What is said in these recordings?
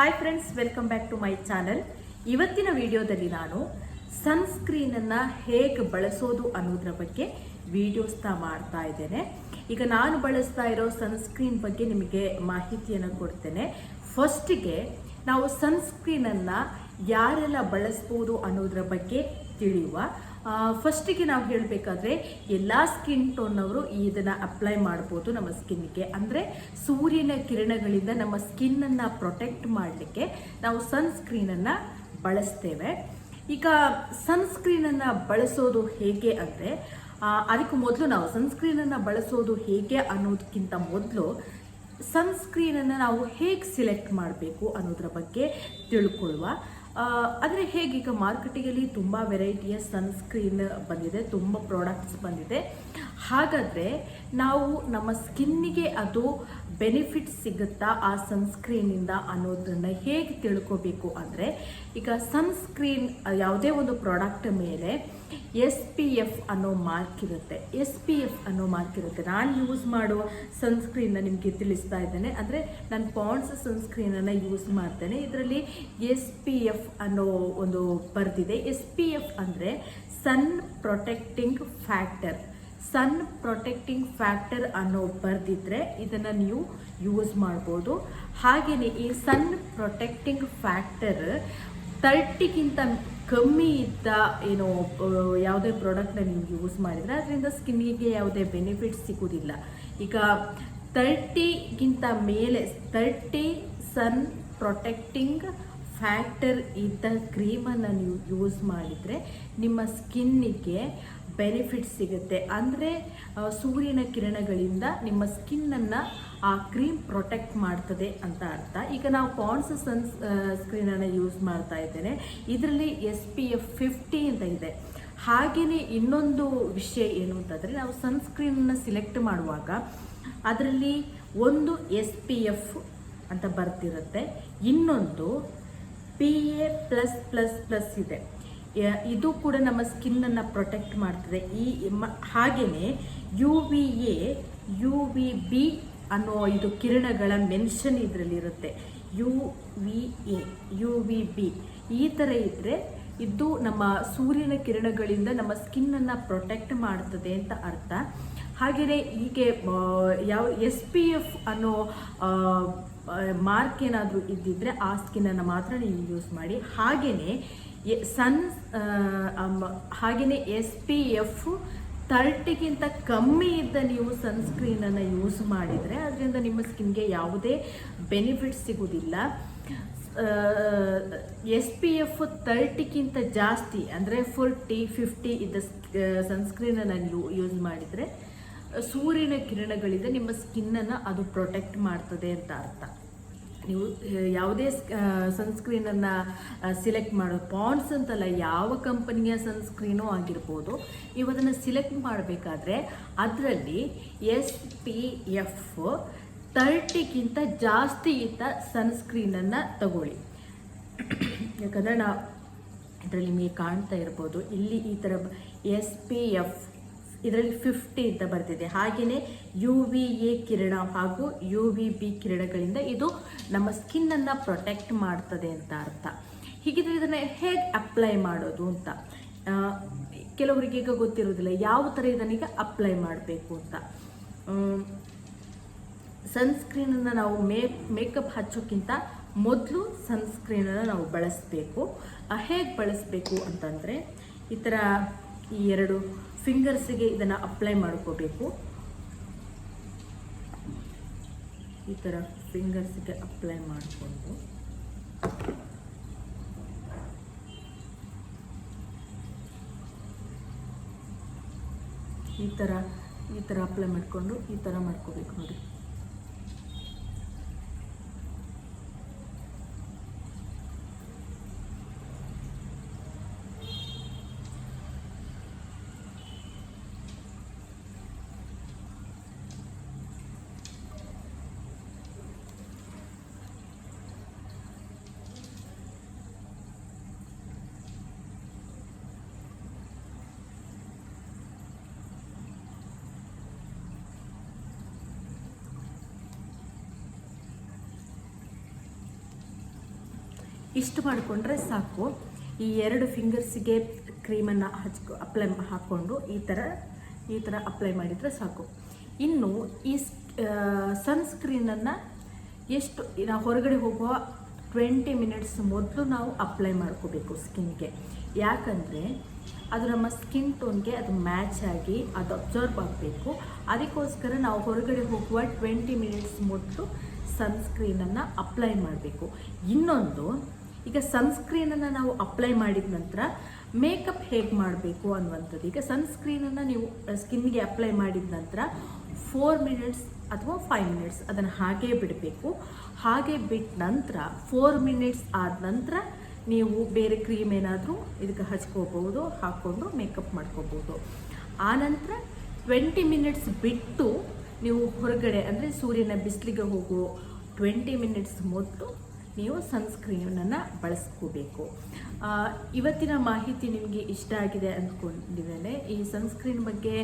Hi friends welcome back to my channel ಇವತ್ತಿನ ವಿಡಿಯೋದಲ್ಲಿ ನಾನು ಸನ್ಸ್ಕ್ರೀನನ್ನು ಹೇಗೆ ಬಳಸೋದು ಅನ್ನೋದ್ರ ಬಗ್ಗೆ ವಿಡಿಯೋಸ್ನ ಮಾಡ್ತಾ ಇದ್ದೇನೆ. ಈಗ ನಾನು ಬಳಸ್ತಾ ಇರೋ ಸನ್ಸ್ಕ್ರೀನ್ ಬಗ್ಗೆ ನಿಮಗೆ ಮಾಹಿತಿಯನ್ನು ಕೊಡ್ತೇನೆ. ಫಸ್ಟಿಗೆ ನಾವು ಸನ್ಸ್ಕ್ರೀನನ್ನು ಯಾರೆಲ್ಲ ಬಳಸ್ಬೋದು ಅನ್ನೋದ್ರ ಬಗ್ಗೆ ತಿಳಿಯುವ. ಫಸ್ಟಿಗೆ ನಾವು ಹೇಳಬೇಕಾದ್ರೆ ಎಲ್ಲ ಸ್ಕಿನ್ ಟೋನ್ನವರು ಇದನ್ನು ಅಪ್ಲೈ ಮಾಡ್ಬೋದು ನಮ್ಮ ಸ್ಕಿನ್ಗೆ ಅಂದರೆ ಸೂರ್ಯನ ಕಿರಣಗಳಿಂದ ನಮ್ಮ ಸ್ಕಿನ್ನನ್ನು ಪ್ರೊಟೆಕ್ಟ್ ಮಾಡಲಿಕ್ಕೆ ನಾವು ಸನ್ಸ್ಕ್ರೀನನ್ನು ಬಳಸ್ತೇವೆ. ಈಗ ಸನ್ಸ್ಕ್ರೀನನ್ನು ಬಳಸೋದು ಹೇಗೆ ಅಂದರೆ ಅದಕ್ಕೂ ಮೊದಲು ನಾವು ಸನ್ಸ್ಕ್ರೀನನ್ನು ಬಳಸೋದು ಹೇಗೆ ಅನ್ನೋದಕ್ಕಿಂತ ಮೊದಲು ಸನ್ಸ್ಕ್ರೀನನ್ನು ನಾವು ಹೇಗೆ ಸಿಲೆಕ್ಟ್ ಮಾಡಬೇಕು ಅನ್ನೋದ್ರ ಬಗ್ಗೆ ತಿಳ್ಕೊಳ್ಳುವ. ಆದರೆ ಹೇಗೆ ಈಗ ಮಾರುಕಟ್ಟೆಯಲ್ಲಿ ತುಂಬ ವೆರೈಟಿಯ ಸನ್ಸ್ಕ್ರೀನ್ ಬಂದಿದೆ, ತುಂಬ ಪ್ರಾಡಕ್ಟ್ಸ್ ಬಂದಿದೆ. ಹಾಗಾದರೆ ನಾವು ನಮ್ಮ ಸ್ಕಿನ್ನಿಗೆ ಅದು ಬೆನಿಫಿಟ್ ಸಿಗುತ್ತಾ ಆ ಸನ್ಸ್ಕ್ರೀನಿಂದ ಅನ್ನೋದನ್ನು ಹೇಗೆ ತಿಳ್ಕೋಬೇಕು ಅಂದರೆ ಈಗ ಸನ್ಸ್ಕ್ರೀನ್ ಯಾವುದೇ ಒಂದು ಪ್ರಾಡಕ್ಟ್ ಮೇಲೆ ಎಸ್ ಪಿ ಎಫ್ ಅನ್ನೋ ಮಾರ್ಕ್ ಇರುತ್ತೆ. ಎಸ್ ಪಿ ಎಫ್ ಅನ್ನೋ ಮಾರ್ಕ್ ಇರುತ್ತೆ. ನಾನು ಯೂಸ್ ಮಾಡೋ ಸನ್ಸ್ಕ್ರೀನ್ನ ನಿಮಗೆ ತಿಳಿಸ್ತಾ ಇದ್ದೇನೆ. ಅಂದರೆ ನಾನು ಪಾಂಡ್ಸ್ ಸನ್ಸ್ಕ್ರೀನನ್ನು ಯೂಸ್ ಮಾಡ್ತೇನೆ. ಇದರಲ್ಲಿ ಎಸ್ ಪಿ ಎಫ್ ಅನ್ನೋ ಒಂದು ಬರೆದಿದೆ. ಎಸ್ ಪಿ ಎಫ್ ಅಂದರೆ sun protecting factor sun protecting factor ಅನ್ನೋ ಬರೆದಿದ್ರೆ ಇದನ್ನು ನೀವು ಯೂಸ್ ಮಾಡ್ಬೋದು. ಹಾಗೆಯೇ ಈ ಸನ್ ಪ್ರೊಟೆಕ್ಟಿಂಗ್ ಫ್ಯಾಕ್ಟರ್ ತರ್ಟಿಗಿಂತ ಕಮ್ಮಿ ಇದ್ದ, ಏನೋ ಯಾವುದೇ ಪ್ರಾಡಕ್ಟ್ನ ನೀವು ಯೂಸ್ ಮಾಡಿದರೆ ಅದರಿಂದ ಸ್ಕಿನ್ನಿಗೆ ಯಾವುದೇ ಬೆನಿಫಿಟ್ ಸಿಗೋದಿಲ್ಲ. ಈಗ ತರ್ಟಿಗಿಂತ ಮೇಲೆ, ತರ್ಟಿ ಸನ್ ಪ್ರೊಟೆಕ್ಟಿಂಗ್ ಫ್ಯಾಕ್ಟರ್ ಇದ್ದ ಕ್ರೀಮನ್ನು ನೀವು ಯೂಸ್ ಮಾಡಿದರೆ ನಿಮ್ಮ ಸ್ಕಿನ್ನಿಗೆ ಬೆನಿಫಿಟ್ ಸಿಗುತ್ತೆ. ಅಂದರೆ ಸೂರ್ಯನ ಕಿರಣಗಳಿಂದ ನಿಮ್ಮ ಸ್ಕಿನ್ನನ್ನು ಆ ಕ್ರೀಮ್ ಪ್ರೊಟೆಕ್ಟ್ ಮಾಡ್ತದೆ ಅಂತ ಅರ್ಥ. ಈಗ ನಾವು ಪಾಂಡ್ಸ್ ಸನ್ಸ್ ಸ್ಕ್ರೀನನ್ನು ಯೂಸ್ ಮಾಡ್ತಾ ಇದ್ದೇನೆ. ಇದರಲ್ಲಿ ಎಸ್ ಪಿ ಎಫ್ ಫಿಫ್ಟಿ ಅಂತ ಇದೆ. ಹಾಗೆಯೇ ಇನ್ನೊಂದು ವಿಷಯ ಏನು ಅಂತಂದರೆ, ನಾವು ಸನ್ಸ್ಕ್ರೀನನ್ನು ಸಿಲೆಕ್ಟ್ ಮಾಡುವಾಗ ಅದರಲ್ಲಿ ಒಂದು ಎಸ್ ಪಿ ಎಫ್ ಅಂತ ಬರ್ತಿರುತ್ತೆ. ಇನ್ನೊಂದು P A plus plus plus ಇದೆ. ಇದು ಕೂಡ ನಮ್ಮ ಸ್ಕಿನ್ನನ್ನು ಪ್ರೊಟೆಕ್ಟ್ ಮಾಡ್ತದೆ. ಈ ಹಾಗೆಯೇ U V A U V B ಅನ್ನೋ ಇದು ಕಿರಣಗಳ ಮೆನ್ಷನ್ ಇದರಲ್ಲಿ ಇರುತ್ತೆ. U V A U V B ಈ ಥರ ಇದ್ದರೆ ಇದು ನಮ್ಮ ಸೂರ್ಯನ ಕಿರಣಗಳಿಂದ ನಮ್ಮ ಸ್ಕಿನ್ನನ್ನು ಪ್ರೊಟೆಕ್ಟ್ ಮಾಡ್ತದೆ ಅಂತ ಅರ್ಥ. ಹಾಗೆಯೇ ಹೀಗೆ ಯಾವ ಎಸ್ ಪಿ ಎಫ್ ಅನ್ನೋ ಮಾರ್ಕ್ ಏನಾದರೂ ಇದ್ದಿದ್ದರೆ ಆ ಸ್ಕಿನ್ನನ್ನು ಮಾತ್ರ ನೀವು ಯೂಸ್ ಮಾಡಿ. ಹಾಗೆಯೇ ಸನ್ ಹಾಗೆಯೇ ಎಸ್ ಪಿ ಎಫ್ ತರ್ಟಿಗಿಂತ ಕಮ್ಮಿ ಇದ್ದ ನೀವು ಸನ್ಸ್ಕ್ರೀನನ್ನು ಯೂಸ್ ಮಾಡಿದರೆ ಅದರಿಂದ ನಿಮ್ಮ ಸ್ಕಿನ್ಗೆ ಯಾವುದೇ ಬೆನಿಫಿಟ್ ಸಿಗೋದಿಲ್ಲ. ಎಸ್ ಪಿ ಎಫ್ ತರ್ಟಿಗಿಂತ ಜಾಸ್ತಿ, ಅಂದರೆ ಫೋರ್ಟಿ ಫಿಫ್ಟಿ ಇದ್ದ ಸನ್ಸ್ಕ್ರೀನನ್ನು ನೀವು ಯೂಸ್ ಮಾಡಿದರೆ, ಸೂರ್ಯನ ಕಿರಣಗಳಿಂದ ನಿಮ್ಮ ಸ್ಕಿನ್ನನ್ನು ಅದು ಪ್ರೊಟೆಕ್ಟ್ ಮಾಡ್ತದೆ ಅಂತ ಅರ್ಥ. ನೀವು ಯಾವುದೇ ಸನ್ಸ್ಕ್ರೀನನ್ನು ಸಿಲೆಕ್ಟ್ ಮಾಡೋ ಪಾಂಡ್ಸ್ ಅಂತಲ್ಲ, ಯಾವ ಕಂಪನಿಯ ಸನ್ಸ್ಕ್ರೀನೂ ಆಗಿರ್ಬೋದು. ನೀವು ಅದನ್ನು ಸಿಲೆಕ್ಟ್ ಮಾಡಬೇಕಾದ್ರೆ ಅದರಲ್ಲಿ ಎಸ್ ಪಿ ಎಫ್ ತರ್ಟಿಗಿಂತ ಜಾಸ್ತಿ ಇದ್ದ ಸನ್ಸ್ಕ್ರೀನನ್ನು ತಗೊಳ್ಳಿ. ಯಾಕಂದರೆ ನಾವು ಇದರಲ್ಲಿ ನಿಮಗೆ ಕಾಣ್ತಾ ಇರ್ಬೋದು. ಇಲ್ಲಿ ಈ ಥರ ಎಸ್ ಪಿ ಎಫ್ ಇದರಲ್ಲಿ ಫಿಫ್ಟಿ ಅಂತ ಬರ್ತಿದೆ. ಹಾಗೆಯೇ ಯು ವಿ ಎ ಕಿರಣ ಹಾಗೂ ಯು ವಿ ಬಿ ಕಿರಣಗಳಿಂದ ಇದು ನಮ್ಮ ಸ್ಕಿನ್ನನ್ನು ಪ್ರೊಟೆಕ್ಟ್ ಮಾಡ್ತದೆ ಅಂತ ಅರ್ಥ. ಹೀಗಿದ್ರೆ ಇದನ್ನು ಹೇಗೆ ಅಪ್ಲೈ ಮಾಡೋದು ಅಂತ? ಕೆಲವರಿಗೆ ಈಗ ಗೊತ್ತಿರೋದಿಲ್ಲ ಯಾವ ಥರ ಇದನ್ನೀಗ ಅಪ್ಲೈ ಮಾಡಬೇಕು ಅಂತ? ಸನ್ಸ್ಕ್ರೀನನ್ನು ನಾವು ಮೇ ಮೇಕಪ್ ಹಚ್ಚೋಕ್ಕಿಂತ ಮೊದಲು ಸನ್ಸ್ಕ್ರೀನನ್ನು ನಾವು ಬಳಸಬೇಕು. ಹೇಗೆ ಬಳಸಬೇಕು ಅಂತಂದರೆ ಈ ಥರ ಈ ಎರಡು ಫಿಂಗರ್ಸಿಗೆ ಇದನ್ನು ಅಪ್ಲೈ ಮಾಡ್ಕೋಬೇಕು. ಈ ಥರ ಫಿಂಗರ್ಸಿಗೆ ಅಪ್ಲೈ ಮಾಡಿಕೊಂಡು. ಈ ಥರ ಈ ಥರ ಅಪ್ಲೈ ಮಾಡಿಕೊಂಡು ಈ ಥರ ಮಾಡ್ಕೋಬೇಕು ನೋಡಿ. ಇಷ್ಟು ಮಾಡಿಕೊಂಡ್ರೆ ಸಾಕು. ಈ ಎರಡು ಫಿಂಗರ್ಸಿಗೆ ಕ್ರೀಮನ್ನು ಹಚ್ಕೊ, ಅಪ್ಲೈ ಹಾಕ್ಕೊಂಡು ಈ ಥರ ಈ ಥರ ಅಪ್ಲೈ ಮಾಡಿದರೆ ಸಾಕು. ಇನ್ನು ಈ ಸನ್ಸ್ಕ್ರೀನನ್ನು ಎಷ್ಟು ನಾವು ಹೊರಗಡೆ ಹೋಗುವ ಟ್ವೆಂಟಿ ಮಿನಿಟ್ಸ್ ಮೊದಲು ನಾವು ಅಪ್ಲೈ ಮಾಡ್ಕೋಬೇಕು ಸ್ಕಿನ್ಗೆ. ಯಾಕಂದರೆ ಅದು ನಮ್ಮ ಸ್ಕಿನ್ ಟೋನ್ಗೆ ಅದು ಮ್ಯಾಚ್ ಆಗಿ ಅದು ಅಬ್ಸರ್ವ್ ಆಗಬೇಕು. ಅದಕ್ಕೋಸ್ಕರ ನಾವು ಹೊರಗಡೆ ಹೋಗುವ ಟ್ವೆಂಟಿ ಮಿನಿಟ್ಸ್ ಮೊದಲು ಸನ್ಸ್ಕ್ರೀನನ್ನು ಅಪ್ಲೈ ಮಾಡಬೇಕು. ಇನ್ನೊಂದು ಈಗ ಸನ್ಸ್ಕ್ರೀನನ್ನು ನಾವು ಅಪ್ಲೈ ಮಾಡಿದ ನಂತರ ಮೇಕಪ್ ಹೇಗೆ ಮಾಡಬೇಕು ಅನ್ನುವಂಥದ್ದು. ಈಗ ಸನ್ಸ್ಕ್ರೀನನ್ನು ನೀವು ಸ್ಕಿನ್ಗೆ ಅಪ್ಲೈ ಮಾಡಿದ ನಂತರ ಫೋರ್ ಮಿನಿಟ್ಸ್ ಅಥವಾ ಫೈವ್ ಮಿನಿಟ್ಸ್ ಅದನ್ನು ಹಾಗೇ ಬಿಡಬೇಕು. ಹಾಗೆ ಬಿಟ್ಟ ನಂತರ ಫೋರ್ ಮಿನಿಟ್ಸ್ ಆದ ನಂತರ ನೀವು ಬೇರೆ ಕ್ರೀಮ್ ಏನಾದರೂ ಇದಕ್ಕೆ ಹಚ್ಕೋಬಹುದು ಹಾಕ್ಕೊಂಡು ಮೇಕಪ್ ಮಾಡ್ಕೋಬೋದು. ಆನಂತರ ಟ್ವೆಂಟಿ ಮಿನಿಟ್ಸ್ ಬಿಟ್ಟು ನೀವು ಹೊರಗಡೆ, ಅಂದರೆ ಸೂರ್ಯನ ಬಿಸಿಲಿಗೆ ಹೋಗೋ ಟ್ವೆಂಟಿ ಮಿನಿಟ್ಸ್ ಮೊದಲು ನೀವು ಸನ್ಸ್ಕ್ರೀನನ್ನು ಬಳಸ್ಕೋಬೇಕು. ಇವತ್ತಿನ ಮಾಹಿತಿ ನಿಮಗೆ ಇಷ್ಟ ಆಗಿದೆ ಅಂದ್ಕೊಂಡಿದ್ದೇನೆ ಈ ಸನ್ಸ್ಕ್ರೀನ್ ಬಗ್ಗೆ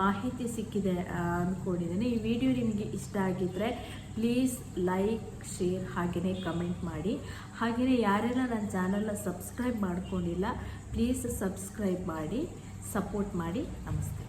ಮಾಹಿತಿ ಸಿಕ್ಕಿದೆ ಅಂದ್ಕೊಂಡಿದ್ದೇನೆ ಈ ವಿಡಿಯೋ ನಿಮಗೆ ಇಷ್ಟ ಆಗಿದ್ದರೆ ಪ್ಲೀಸ್ ಲೈಕ್ ಶೇರ್ ಹಾಗೆಯೇ ಕಮೆಂಟ್ ಮಾಡಿ. ಹಾಗೆಯೇ ಯಾರೆಲ್ಲ ನನ್ನ ಚಾನಲ್ನ ಸಬ್ಸ್ಕ್ರೈಬ್ ಮಾಡ್ಕೊಂಡಿಲ್ಲ ಪ್ಲೀಸ್ ಸಬ್ಸ್ಕ್ರೈಬ್ ಮಾಡಿ ಸಪೋರ್ಟ್ ಮಾಡಿ. ನಮಸ್ತೆ.